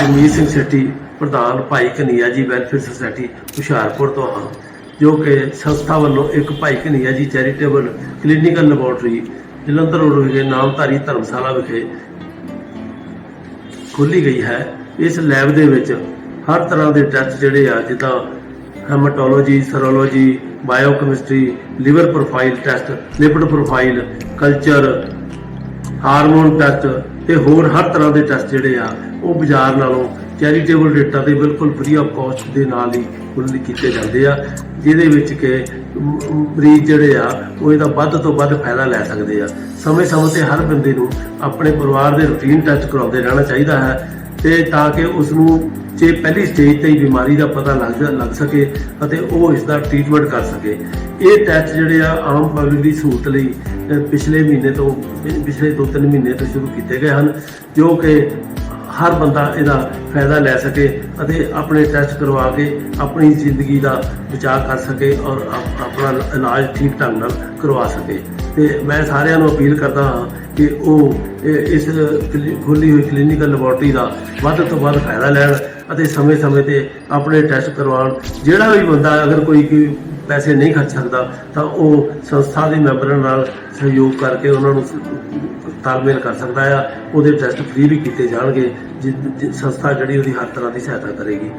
ਜਗਮੀਤ ਸਿੰਘ ਸੈਠੀ, ਪ੍ਰਧਾਨ ਭਾਈ ਕਨਈਆ ਜੀ welfare society Hoshiarpur ਤੋਂ ਹਾਂ, ਜੋ ਕਿ ਸੰਸਥਾ ਵੱਲੋਂ ਇੱਕ Bhai Kanhaiya ji charitable clinical laboratory Jalandhar road ਵਿਖੇ ਨਾਮਧਾਰੀ ਧਰਮਸ਼ਾਲਾ ਵਿਖੇ ਖੋਲੀ ਗਈ ਹੈ। ਇਸ ਲੈਬ ਦੇ ਵਿੱਚ ਹਰ ਤਰ੍ਹਾਂ ਦੇ ਟੈਸਟ ਜਿਹੜੇ ਆ, ਜਿੱਦਾਂ haematology serology biochemistry liver profile test lipid profile culture hormone test ਤੇ ਹੋਰ ਹਰ ਤਰ੍ਹਾਂ ਦੇ ਟੈਸਟ ਜਿਹੜੇ ਆ, ਉਹ ਬਾਜ਼ਾਰ ਨਾਲੋਂ ਚੈਰੀਟੇਬਲ ਰੇਟਾਂ ਤੇ ਬਿਲਕੁਲ ਫ੍ਰੀ ਆਫ ਕਾਸਟ ਦੇ ਨਾਲ ਹੀ ਉਹਨਾਂ ਕੀਤੇ ਜਾਂਦੇ ਆ, ਜਿਹਦੇ ਵਿੱਚ ਕਿ ਮਰੀਜ਼ ਜਿਹੜੇ ਆ, ਉਹ ਇਹਦਾ ਵੱਧ ਤੋਂ ਵੱਧ ਫਾਇਦਾ ਲੈ ਸਕਦੇ ਆ। ਸਮੇਂ-ਸਮੇਂ ਤੇ ਹਰ ਬੰਦੇ ਨੂੰ ਆਪਣੇ ਪਰਿਵਾਰ ਦੇ ਰੂਟੀਨ ਟੈਸਟ ਕਰਾਉਂਦੇ ਰਹਿਣਾ ਚਾਹੀਦਾ ਹੈ ਤੇ ਤਾਂ ਕਿ ਉਸ ਨੂੰ ਜੇ ਪਹਿਲੀ ਸਟੇਜ ਤੇ ਹੀ ਬਿਮਾਰੀ ਦਾ ਪਤਾ ਲੱਗ ਜਾ- ਲੱਗ ਸਕੇ ਅਤੇ ਉਹ ਇਸ ਦਾ ਟ੍ਰੀਟਮੈਂਟ ਕਰ ਸਕੇ। ਇਹ ਟੈਸਟ ਜਿਹੜੇ ਆ, ਆਮ ਪਬਲਿਕ ਦੀ ਸਹੂਲਤ ਲਈ ਪਿਛਲੇ ਮਹੀਨੇ ਤੋਂ, ਪਿਛਲੇ 2-3 ਮਹੀਨੇ ਤੋਂ ਸ਼ੁਰੂ ਕੀਤੇ ਗਏ ਹਨ, ਜੋ ਕਿ ਹਰ ਬੰਦਾ ਇਹਦਾ ਫਾਇਦਾ ਲੈ ਸਕੇ ਅਤੇ ਆਪਣੇ ਟੈਸਟ ਕਰਵਾ ਕੇ ਆਪਣੀ ਜ਼ਿੰਦਗੀ ਦਾ ਬਚਾਅ ਕਰ ਸਕੇ ਔਰ ਆਪ- ਆਪਣਾ ਇਲਾਜ ਠੀਕ ਢੰਗ ਨਾਲ ਕਰਵਾ ਸਕੇ। ਤੇ ਮੈਂ ਸਾਰਿਆਂ ਨੂੰ ਅਪੀਲ ਕਰਦਾ ਹਾਂ ਕਿ ਉਹ ਇਹ- ਇਸ ਕਲੀ- ਖੋਲੀ ਹੋਈ ਕਲੀਨਿਕਲ ਲੈਬੋਰਟਰੀ ਦਾ ਵੱਧ ਤੋਂ ਵੱਧ ਫਾਇਦਾ ਲੈਣ ਅਤੇ ਸਮੇਂ-ਸਮੇਂ ਤੇ ਆਪਣੇ ਟੈਸਟ ਕਰਵਾਉਣ। ਜਿਹੜਾ ਵੀ ਬੰਦਾ ਅਗਰ ਕੋਈ ਪੈਸੇ ਨਹੀਂ ਖਰਚ ਸਕਦਾ, ਤਾਂ ਉਹ ਸੰਸਥਾ ਦੇ ਮੈਂਬਰਾਂ ਨਾਲ ਸਹਿਯੋਗ ਕਰਕੇ ਉਹਨਾਂ ਨੂੰ ਤਾਲਮੇਲ ਕਰ ਸਕਦਾ ਆ। ਉਹਦੇ ਟੈਸਟ ਫ੍ਰੀ ਵੀ ਕੀਤੇ ਜਾਣਗੇ ਜਿ- ਸੰਸਥਾ ਜਿਹੜੀ ਉਹਦੀ ਹਰ ਤਰ੍ਹਾਂ ਦੀ ਸਹਾਇਤਾ ਕਰੇਗੀ।